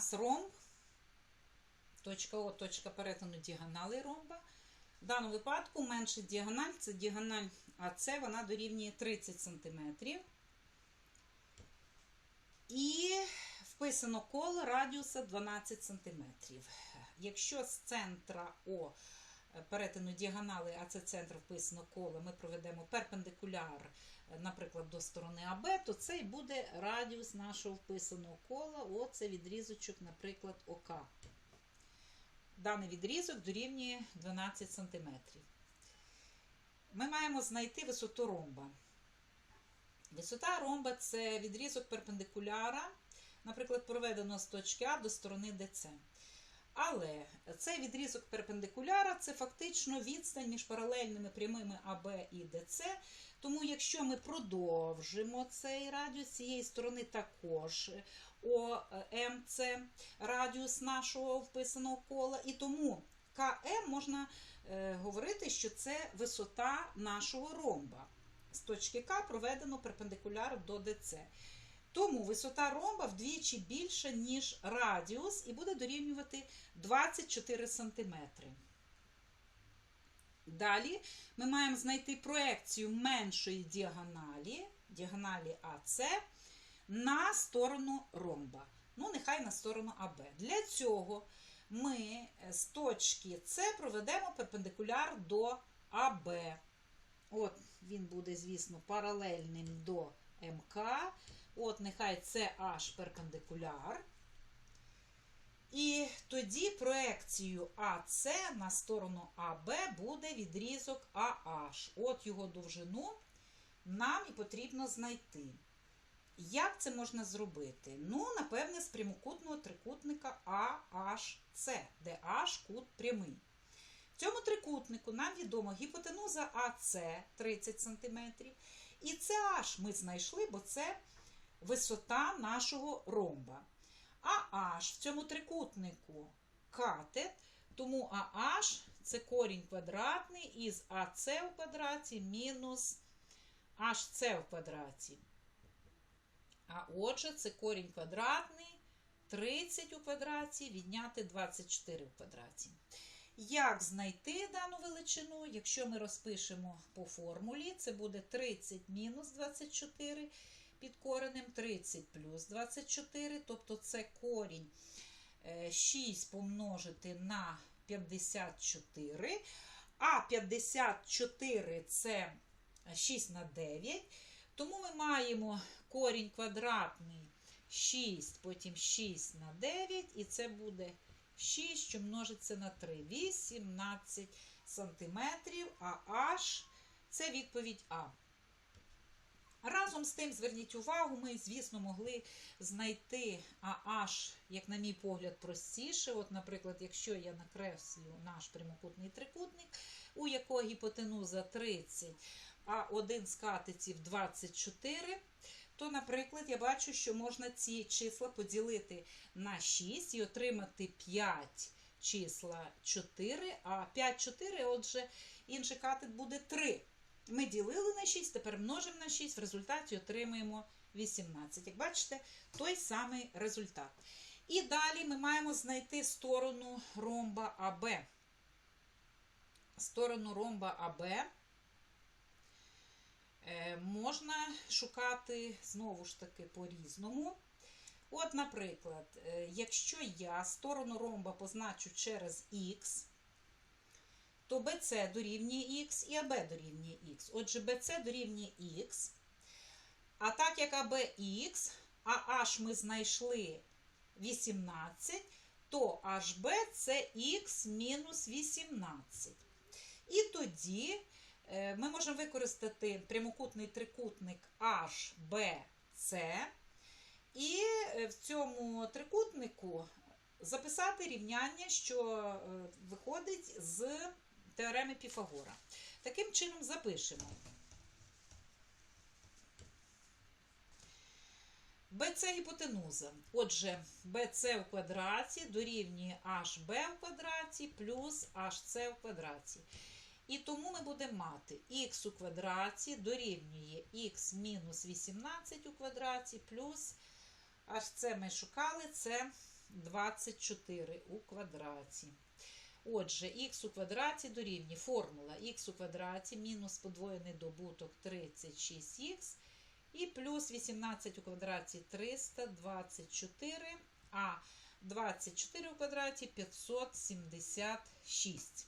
нас ромб. Точка О, точка перетину діагонали ромба. В даному випадку менша діагональ це діагональ АС, вона дорівнює 30 см. І вписано коло радіуса 12 см. Якщо з центра О перетину діагонали, а це центр вписано коло, ми проведемо перпендикуляр, е, наприклад, до сторони АБ, то це і буде радіус нашого вписаного кола. О, це відрізочок, наприклад, ОК. Даний відрізок дорівнює 12 см. Ми маємо знайти висоту ромба. Висота ромба це відрізок перпендикуляра, наприклад, проведено з точки А до сторони ДЦ. Але цей відрізок перпендикуляра це фактично відстань між паралельними прямими АБ і ДЦ. Тому, якщо ми продовжимо цей радіус цієї сторони також ОМЦ, радіус нашого вписаного кола, і тому КМ можна е, говорити, що це висота нашого ромба. З точки К проведено перпендикуляр до ДЦ. Тому висота ромба вдвічі більша, ніж радіус, і буде дорівнювати 24 см. Далі ми маємо знайти проекцію меншої діагоналі, діагоналі АС, на сторону ромба. Ну, нехай на сторону АБ. Для цього ми з точки С проведемо перпендикуляр до АБ. От, він буде, звісно, паралельним до. От, нехай це H перпендикуляр. І тоді проекцією АС на сторону АБ буде відрізок AH. От його довжину нам і потрібно знайти. Як це можна зробити? Ну, напевне, з прямокутного трикутника AHC, де H кут прямий. В цьому трикутнику нам відомо гіпотенуза АС 30 см. І це H ми знайшли, бо це висота нашого ромба. А H в цьому трикутнику катет, тому AH це корінь квадратний із АС в квадраті мінус HC в квадраті. А отже, це корінь квадратний 30 у квадраті, відняти 24 в квадраті. Як знайти дану величину? Якщо ми розпишемо по формулі, це буде 30 мінус 24 під коренем 30 плюс 24, тобто це корінь 6 помножити на 54, а 54 це 6 на 9. Тому ми маємо корінь квадратний 6, потім 6 на 9, і це буде 6, що множиться на 3, 18 сантиметрів, а H це відповідь А. Разом з тим, зверніть увагу, ми, звісно, могли знайти AH, як, на мій погляд, простіше. От, наприклад, якщо я накреслю наш прямокутний трикутник, у якого гіпотенуза 30, а один з катетів 24, то, наприклад, я бачу, що можна ці числа поділити на 6 і отримати 5 числа 4, а 5 4, отже, інший катет буде 3. Ми ділили на 6, тепер множимо на 6, в результаті отримаємо 18. Як бачите, той самий результат. І далі ми маємо знайти сторону ромба АБ. Сторону ромба АБ е, можна шукати знову ж таки по-різному. От, наприклад, е, якщо я сторону ромба позначу через Х, то BC дорівнює Х і АБ дорівнює Х. Отже, BC дорівнює Х. А так як АБ Х, а H ми знайшли 18, то HB це Х мінус 18. І тоді е, ми можемо використати прямокутний трикутник HBC. І е, в цьому трикутнику записати рівняння, що е, виходить з теореми Піфагора. Таким чином запишемо. BC гіпотенуза. Отже, BC в квадраті дорівнює HB в квадраті плюс HC в квадраті. І тому ми будемо мати х у квадраті дорівнює х мінус 18 у квадраті плюс HC ми шукали, це 24 у квадраті. Отже, х у квадраті дорівнює формула х у квадраті мінус подвоєний добуток 36х і плюс 18 у квадраті 324, а 24 у квадраті 576.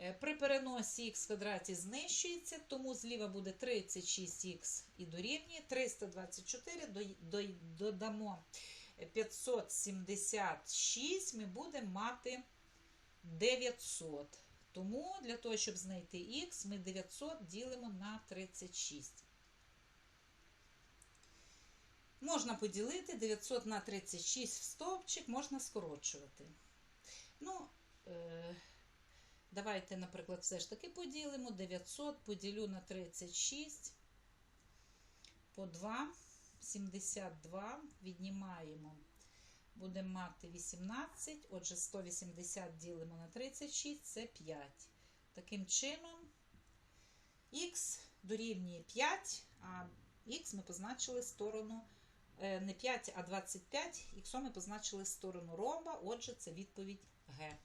Е, При переносі х в квадраті знищується, тому зліва буде 36х і дорівнює 324, до- до- додамо 576, ми будемо мати 900. Тому для того, щоб знайти х, ми 900 ділимо на 36. Можна поділити 900 на 36 в стовпчик, можна скорочувати. Ну, е, давайте, наприклад, все ж таки поділимо. 900 поділю на 36 по 2, 72, віднімаємо. Будемо мати 18, отже, 180 ділимо на 36, це 5. Таким чином, х дорівнює 5, а х ми позначили сторону е, не 5, а 25. Х ми позначили сторону ромба, отже, це відповідь Г.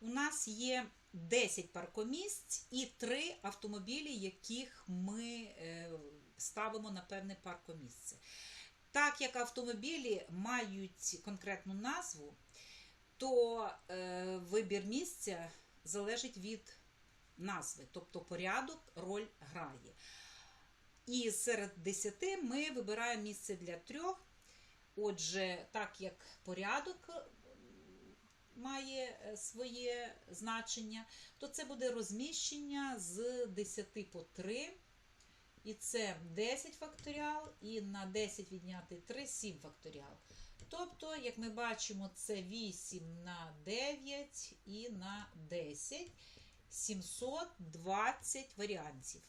У нас є 10 паркомісць і 3 автомобілі, яких ми е, ставимо на певне паркомісце. Так як автомобілі мають конкретну назву, то е, вибір місця залежить від назви, тобто порядок роль грає. І серед 10 ми вибираємо місце для трьох. Отже, так як порядок е, має е, своє значення, то це буде розміщення з 10 по 3. І це 10 факторіал, і на 10 відняти 3 7 факторіал. Тобто, як ми бачимо, це 8 на 9 і на 10 720 варіантів.